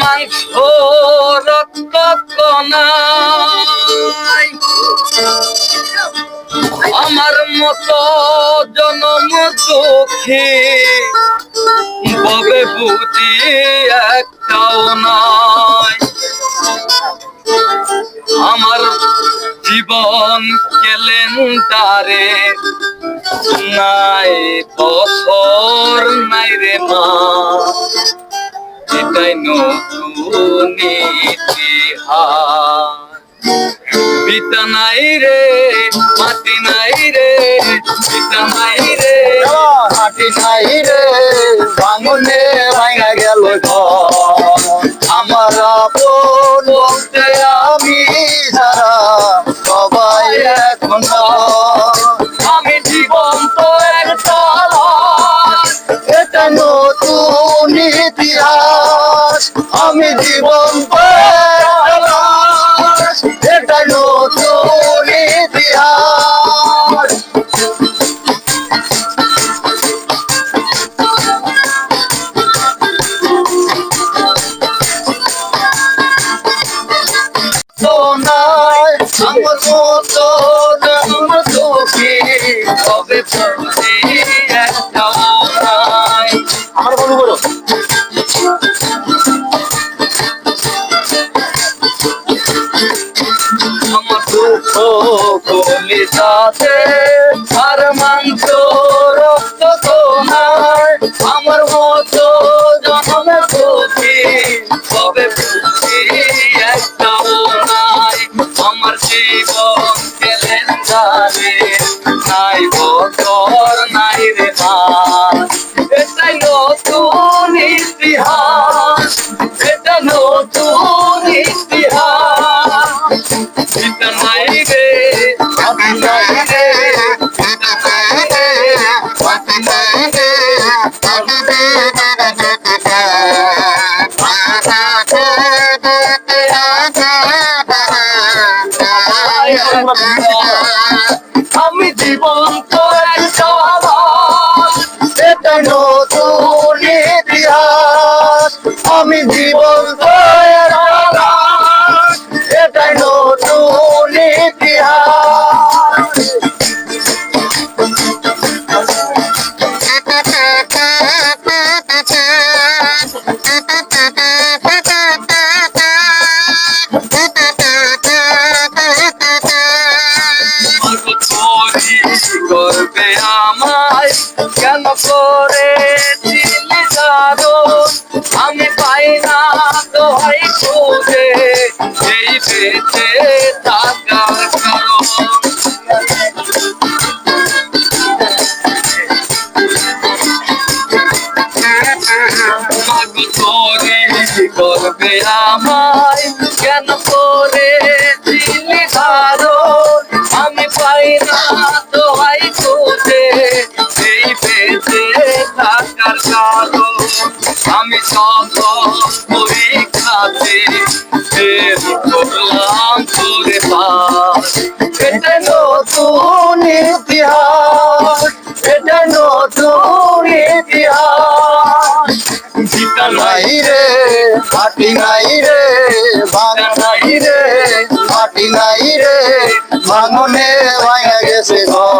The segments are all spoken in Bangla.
মাংস রক্ত কনাই আমার মতো জনম দুঃখী ববে বুঝি একটাও নাই আমার জীবন কেলেন্ডারে নাই, বছর নাই রে মা। এটাই নতুন ইতিহাস পিতা নাই রে মাটি নাই রে পিতা নাই রে মাটি নাই রে। ইতিহাস আমি জীবন। এটা নতুন ইতিহাস আমার মতো আমার দুঃখী তবে আমার দুঃখ কলি যাতে আর মাংস রক্ত তোমার। আমার মতো জনমে দুঃখী তবে বুঝি একটাও নাই। আমার জীবন গেলেন নাই আমি নাই আমি পাই না দোহাই খুঁজে। এই বেঁচে থাকার কারণ। কেন করে আমি পাই না করলাম নতুন ইতিহাস এটা নতুন ইতিহাস জিতা নাই রে মাটি নাই রে ভাঙা মাটি নাই রে ভাঙনে ভাঙা গেছে ঘর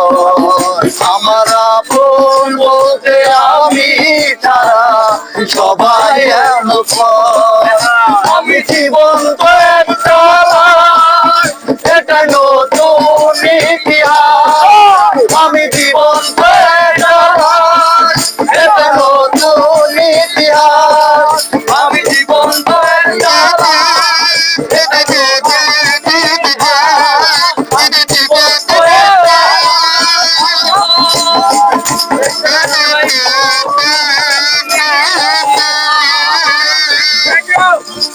সবাই। আমি জীবন